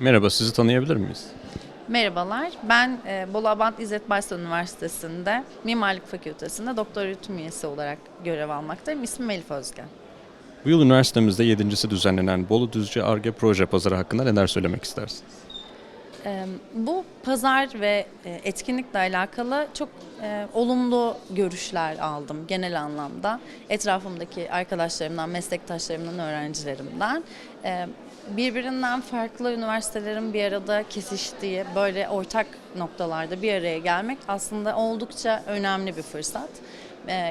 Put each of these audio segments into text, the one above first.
Merhaba, sizi tanıyabilir miyiz? Merhabalar, ben e, Bolu Abant İzzet Baysal Üniversitesi'nde Mimarlık Fakültesi'nde doktor öğretim üyesi olarak görev almaktayım. İsmim Elif Özgen. Bu yıl üniversitemizde yedincisi düzenlenen Bolu Düzce Arge Proje Pazarı hakkında neler söylemek istersiniz? Bu pazar ve e, etkinlikle alakalı çok e, olumlu görüşler aldım genel anlamda. Etrafımdaki arkadaşlarımdan, meslektaşlarımdan, öğrencilerimden. Birbirinden farklı üniversitelerin bir arada kesiştiği, böyle ortak noktalarda bir araya gelmek aslında oldukça önemli bir fırsat.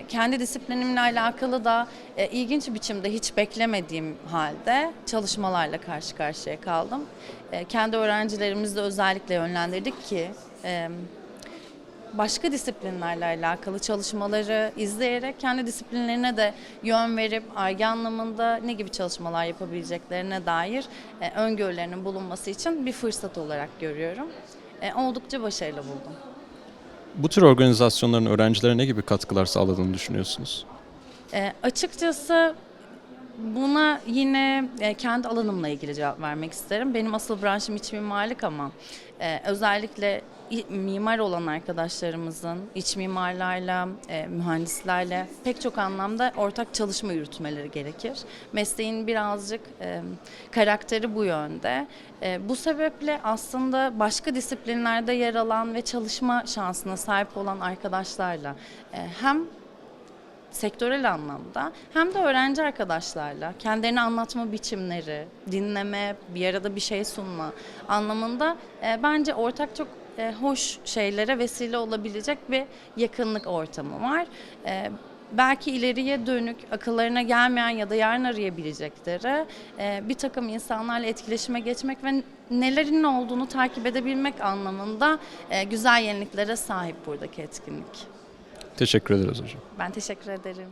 Kendi disiplinimle alakalı da e, ilginç biçimde hiç beklemediğim halde çalışmalarla karşı karşıya kaldım. Kendi öğrencilerimizi de özellikle yönlendirdik ki başka disiplinlerle alakalı çalışmaları izleyerek kendi disiplinlerine de yön verip ARGE anlamında ne gibi çalışmalar yapabileceklerine dair öngörülerinin bulunması için bir fırsat olarak görüyorum. Oldukça başarılı buldum. Bu tür organizasyonların öğrencilere ne gibi katkılar sağladığını düşünüyorsunuz? E, açıkçası buna yine e, kendi alanımla ilgili cevap vermek isterim. Benim asıl branşım iç mimarlık ama e, özellikle mimar olan arkadaşlarımızın iç mimarlarla, e, mühendislerle pek çok anlamda ortak çalışma yürütmeleri gerekir. Mesleğin birazcık e, karakteri bu yönde. E, bu sebeple aslında başka disiplinlerde yer alan ve çalışma şansına sahip olan arkadaşlarla e, hem sektörel anlamda hem de öğrenci arkadaşlarla kendilerini anlatma biçimleri, dinleme, bir arada bir şey sunma anlamında e, bence ortak çok e, hoş şeylere vesile olabilecek bir yakınlık ortamı var. E, belki ileriye dönük akıllarına gelmeyen ya da yarın arayabilecekleri e, bir takım insanlarla etkileşime geçmek ve nelerin ne olduğunu takip edebilmek anlamında e, güzel yeniliklere sahip buradaki etkinlik. Teşekkür ederiz hocam. Ben teşekkür ederim.